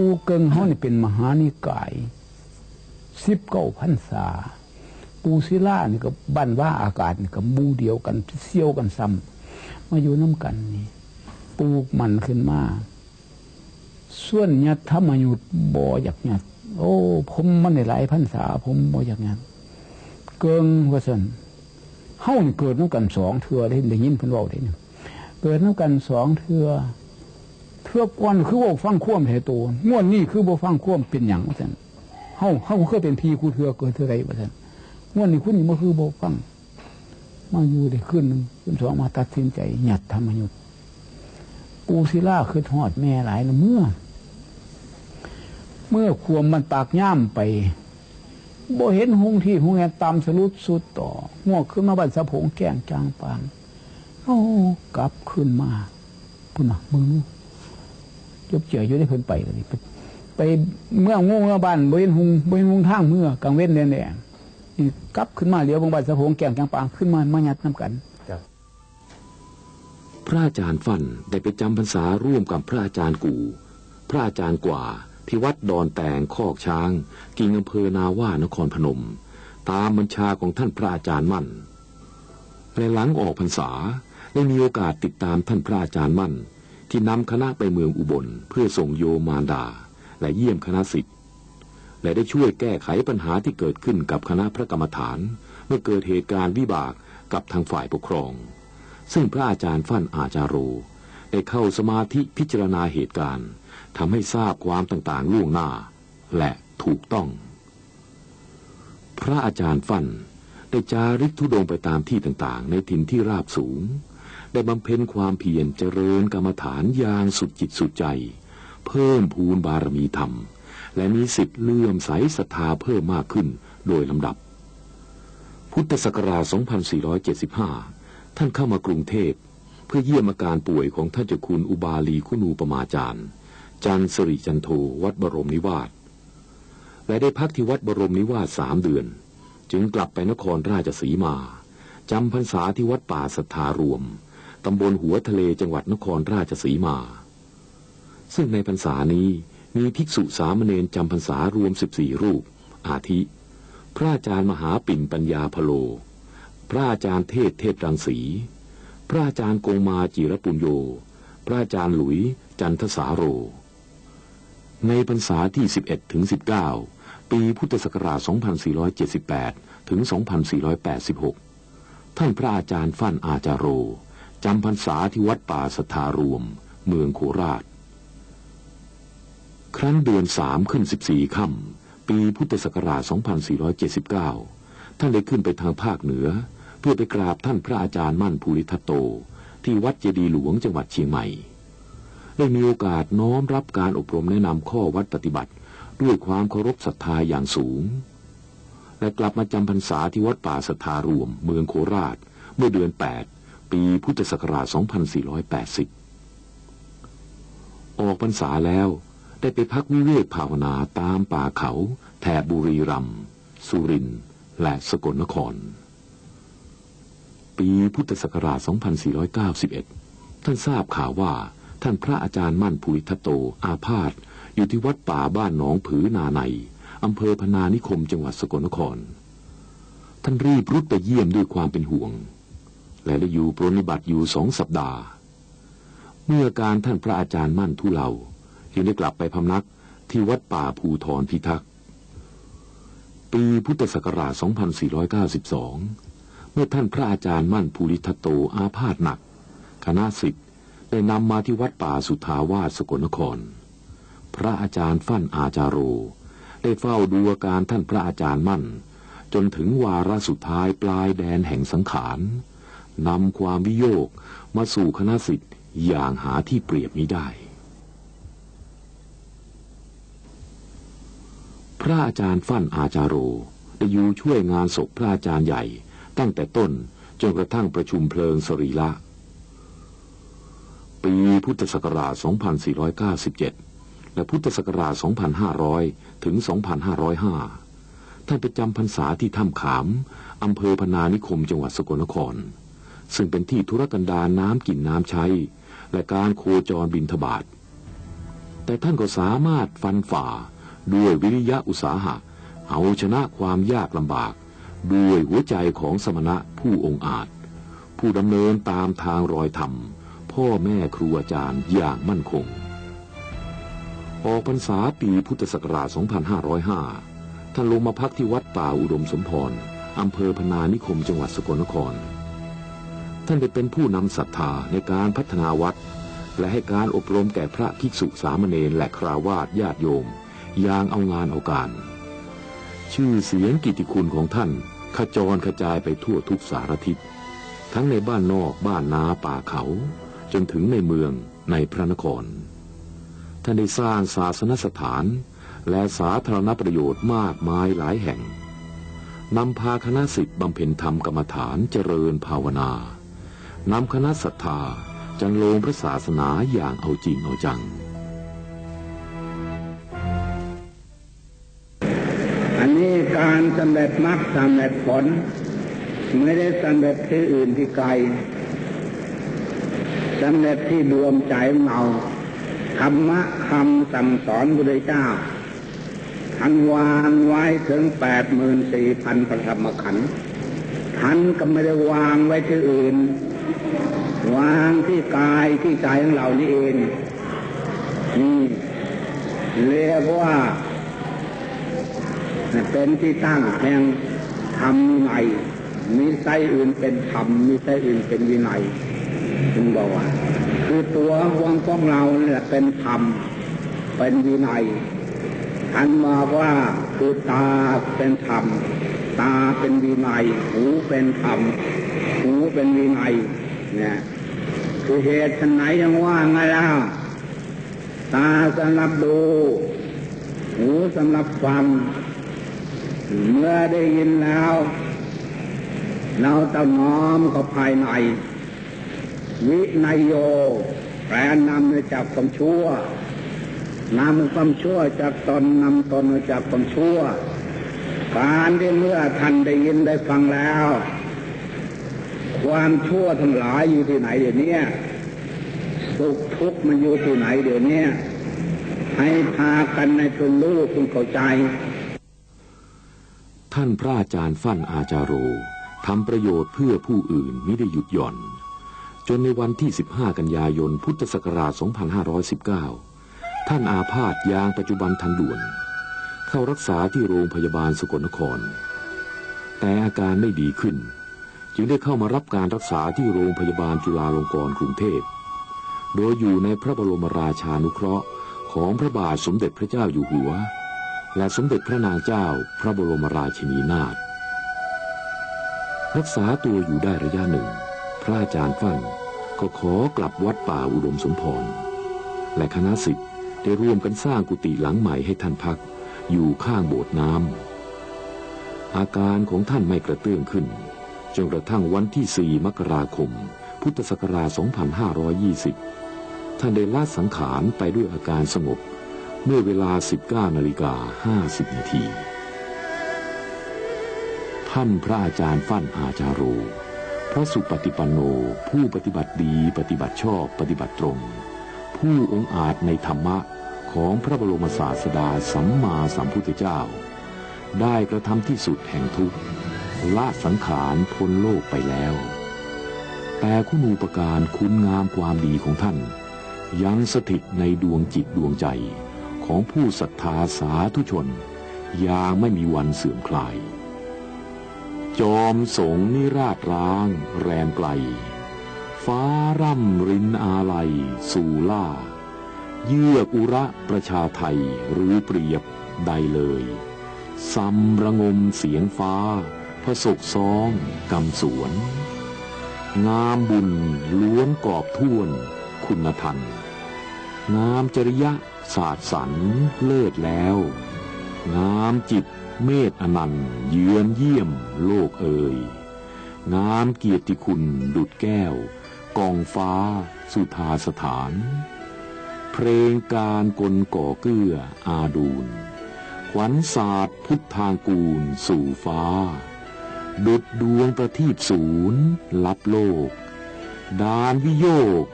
ปูเกิงเขานี่เป็นมหานิกายสิบเก้าพันษา ปูศิลานี่ก็บันว่าอากาศนี่ก็บูเดียวกันเซี่ยวกันซ้ำมาอยู่น้ำกันนี่ปลูกมันขึ้นมาส่วนยัดธรรมยุทธบ่อยากยัดโอ้ ผมมันในหลายพันษา ผมบ่อยากยัดเกิงว่าสันเฮ้านี่เกิดน้ำกันสองเถื่อได้ได้ยินเพิ่นเว่าได้เนี่ยเกิดน้ำกันสองเถื่อ เถื่อก่อนคือว่าฟังควมเหตุงวดนี้คือบ่ฟังควมเป็นอย่างว่าสันเฮ้าเฮ้าเคยเป็นพีคูเถือเกิดเถื่อไรว่าสันงวดนี้คุณนี่มาคือบ่ฟัง มาอยู่ได้ขึ้นหนึ่งขึ้นสองมาตัดสินใจหยัดธรรมยุทธปูศิลาคือทอดแม่หลายนะเมื่อ เมื่อควมมันปากย่ำไปบ่เห็นหงที่หงแงตามสรุดสุดต่อหัวขึ้นมาบันสะพงแกงจางปาง โอ้กลับขึ้นมา พุ่นนะมึง จบเจียอยู่ได้เพิ่นไปเลยไปไปเมื่องูเมื่อบ้านบ่เห็นหงบ่เห็นหงทางเมื่อกลางเว้นแดงๆนี่กลับขึ้นมาเลี้ยวบงบันสะพงแกงจางปางขึ้นมามายัดน้ำกันพระอาจารย์ฟันได้ไปจำพรรษาร่วมกับพระอาจารย์กูพระอาจารย์กว่าที่วัดดอนแตงคอกช้าง กิ่งอำเภอนาว่านครพนม ตามบัญชาของท่านพระอาจารย์มั่นในหลังออกพรรษาได้มีโอกาสติดตามท่านพระอาจารย์มั่น ที่นำคณะไปเมืองอุบลเพื่อส่งโยมารดา และเยี่ยมคณะสิทธิ์และได้ช่วยแก้ไขปัญหาที่เกิดขึ้นกับคณะพระกรรมฐาน เมื่อเกิดเหตุการณ์วิบากกับทางฝ่ายปกครอง ซึ่งพระอาจารย์ฟั่นอาจารโรได้เข้าสมาธิพิจารณาเหตุการณ์ทำให้ทราบความต่างๆล่วงหน้า และถูกต้อง พระอาจารย์ฟั่นได้จาริกทุดงไปตามที่ต่างๆ ในถิ่นที่ราบสูง ได้บำเพ็ญความเพียรเจริญกรรมฐานอย่างสุดจิตสุดใจ เพิ่มพูนบารมีธรรม และมีสิทธิ์เลื่อมใสศรัทธาเพิ่มมากขึ้นโดยลำดับ พุทธศักราช 2475 ท่านเข้ามากรุงเทพ เพื่อเยี่ยมอาการป่วยของท่านเจ้าคุณอุบาลีคุณูปมาจารย์ จันสริจันโทวัดบรมนิวาสและได้พักที่วัดบรมนิวาสสามเดือน จึงกลับไปนครราชสีมาจำพรรษาที่วัดป่าสัทธารวม ตำบลหัวทะเลจังหวัดนครราชสีมา ซึ่งในพรรษานี้มีภิกษุสามเณรจำพรรษารวมสิบสี่รูป อาทิ พระอาจารย์มหาปิ่นปัญญาพโล พระอาจารย์เทศเทพรังสี พระอาจารย์กงมาจิรปุญโย พระอาจารย์หลุยจันทสาโร ในพรรษาที่ 11 ถึง 19 ปีพุทธศักราช 2478 ถึง 2486 ท่านพระอาจารย์ฟั่นอาจารโร จำพรรษาที่วัดป่าสทารวม เมืองโคราช ครั้นเดือนสามขึ้น14ค่ำปีพุทธศักราช 2479 ท่านได้ขึ้นไปทางภาคเหนือ เพื่อไปกราบท่านพระอาจารย์มั่นภูริทัตโต ที่วัดเจดีหลวงจังหวัดเชียงใหม่ ได้มีโอกาสน้อมรับการอบรมแนะนำข้อวัดปฏิบัติ ด้วยความเคารพศรัทธาอย่างสูง และกลับมาจำพรรษาที่วัดป่าสทารวม เมืองโคราช เมื่อเดือน8 ปีพุทธศักราช 2480 ออกพรรษาแล้วได้ไปพักวิเวกภาวนาตามป่าเขา แถบบุรีรัมย์สุรินทร์และสกลนคร ปีพุทธศักราช 2491 ท่านทราบข่าวว่าท่านพระอาจารย์มั่นภูริทัตโตอาพาธอยู่ที่วัดป่าบ้านหนองผือนาในอำเภอพนานิคมจังหวัดสกลนคร ท่านรีบรุดไปเยี่ยมด้วยความเป็นห่วง และได้อยู่ปรนิบัติอยู่สองสัปดาห์ เมื่อการท่านพระอาจารย์มั่นทุเลาจึงได้กลับไปพำนักที่วัดป่าภูทรพิทักษ์ ปีพุทธศักราช 2492 เมื่อท่านพระอาจารย์มั่นภูริทัตโตอาพาธหนัก คณะสิทธิ์ได้นำมาที่วัดป่าสุทาวาสสกลนคร พระอาจารย์ฟั่นอาจารโร ได้เฝ้าดูอาการท่านพระอาจารย์มั่น จนถึงวาระสุดท้ายปลายแดนแห่งสังขาร นำความวิโยกมาสู่คณะสิทธิ์อย่างหาที่เปรียบมิได้ พระอาจารย์ฟั่นอาจารโรได้อยู่ช่วยงานศพพระอาจารย์ใหญ่ ตั้งแต่ต้นจนกระทั่งประชุมเพลิงสรีละปีพุทธศักราช 2497 และพุทธศักราช 2500 ถึง 2505 ท่านไปจำพรรษาที่ถ้ำขาม อำเภอพนานิคม จังหวัดสกลนคร ซึ่งเป็นที่ธุรกันดารน้ำกินน้ำใช้ และการโคจรบินทบาท แต่ท่านก็สามารถฟันฝ่าด้วยวิริยะอุตสาหะ เอาชนะความยากลำบาก ด้วยหัวใจของสมณะผู้องอาจ ผู้ดำเนินตามทางรอยธรรม พ่อแม่ครูอาจารย์อย่างมั่นคง ออกพรรษาปีพุทธศักราช 2505 ท่านลงมาพักที่วัดป่าอุดมสมพรอำเภอพนานิคมจังหวัดสกลนคร ท่านได้เป็นผู้นำศรัทธาในการพัฒนาวัด และให้การอบรมแก่พระภิกษุสามเณรและคราวาสญาติโยม อย่างเอางานเอาการ ชื่อเสียงกิติคุณของท่านขจรกระจายไปทั่วทุกสารทิศ ทั้งในบ้านนอกบ้านนาป่าเขา จนถึงในเมืองในพระนคร ท่านได้สร้างศาสนสถาน และสาธารณประโยชน์มากมายหลายแห่งนำพาคณะสิทธิ์บำเพ็ญธรรมกรรมฐานเจริญภาวนา นำคณะศรัทธาจันโลงพระศาสนาอย่างเอาจริงเอาจัง อันนี้การสำเร็จมรรคสำเร็จผล ไม่ได้สำเร็จที่อื่นที่ไกลสำเร็จที่ดวงใจเราธรรมะคำสั่งสอนพระเจ้าท่านวางไว้ถึงแปดหมื่นสี่พันพระธรรมขันธ์ท่านก็ไม่ได้วางไว้ที่อื่น วางที่กายที่ใจของเรานี่เองนี่เรียกว่า เป็นที่ตั้งแห่งธรรมวินัยมีไส้อื่นเป็นธรรมมีไส้อื่นเป็นวินัยถึงบอกว่า คือตัววงของเราเนี่ยเป็นธรรมเป็นวินัยท่านมาว่าคือตาเป็นธรรม ตาเป็นวินัย หูเป็นธรรม หูเป็นวินัยเนี่ยคือเหตุไหนยังว่าไงล้วตาสำหรับดู หูสำหรับฟัง เมื่อได้ยินแล้ว เราต้องน้อมเข้าภายใน วินัยโย แปลนำมาจากความชั่วนำความชั่วจากตนนำตนมาจากความชั่ว การที่เมื่อท่านได้ยินได้ฟังแล้ว ความชั่วทั้งหลายอยู่ที่ไหนเดี๋ยวนี้สุขทุกข์มันอยู่ที่ไหนเดี๋ยวนี้ให้พากันในทุนรู้คุณเข้าใจ ท่านพระอาจารย์ฟั่นอาจารโรทำประโยชน์เพื่อผู้อื่นไม่ได้หยุดหย่อน จนในวันที่ 15 กันยายนพุทธศักราช 2519 ท่านอาพาธยางปัจจุบันทันด่วน เข้ารักษาที่โรงพยาบาลสกลนคร แต่อาการไม่ดีขึ้น จึงได้เข้ามารับการรักษาที่โรงพยาบาลจุฬาลงกรณ์กรุงเทพ โดยอยู่ในพระบรมราชานุเคราะห์ของพระบาทสมเด็จพระเจ้าอยู่หัว และสมเด็จพระนางเจ้าพระบรมราชินีนาถรักษาตัวอยู่ได้ระยะหนึ่ง พระอาจารย์ฟั่นก็ขอกลับวัดป่าอุดมสมพร และคณะสิทธิ์ได้ร่วมกันสร้างกุฏิหลังใหม่ให้ท่านพัก อยู่ข้างโบสถ์น้ำอาการของท่านไม่กระเตื้องขึ้น จนกระทั่งวันที่ 4 มกราคม พุทธศักราช 2520 ท่านได้ละสังขารไปด้วยอาการสงบ เมื่อเวลา 19นาฬิกา50 นาที ท่านพระอาจารย์ฟั่นอาจารโร พระสุปฏิปันโน ผู้ปฏิบัติดีปฏิบัติชอบปฏิบัติตรง ผู้องอาจในธรรมะ ของพระบรมศาสดาสัมมาสัมพุทธเจ้า ได้กระทำที่สุดแห่งทุกข์ละสังขารพ้นโลกไปแล้ว แต่คุณูปการคุณงามความดีของท่าน ยังสถิตในดวงจิตดวงใจของผู้ศรัทธาสาธุชนอย่างไม่มีวันเสื่อมคลาย จอมสงนิราชร้างแรมไกล ฟ้าร่ำรินอาลัยสู่ล่า เยื่อกุระประชาไทยหรือเปรียบใดเลยซ้ำระงมเสียงฟ้าพระศกซ้องกำสวน งามบุญล้วนกอบท่วนคุณธรรมงามจริยะศาสตร์สรรเลิศแล้ว งามจิตเมตอนันต์เยือนเยี่ยมโลกเอ่ย งามเกียรติคุณดุดแก้ว กองฟ้าสุธาสถาน เพลงการกลก่อเกื้ออาดูลขวัญศาสตร์พุทธางกูลสู่ฟ้า ดุดดวงประทีปศูนย์ ลับโลก ดานวิโยก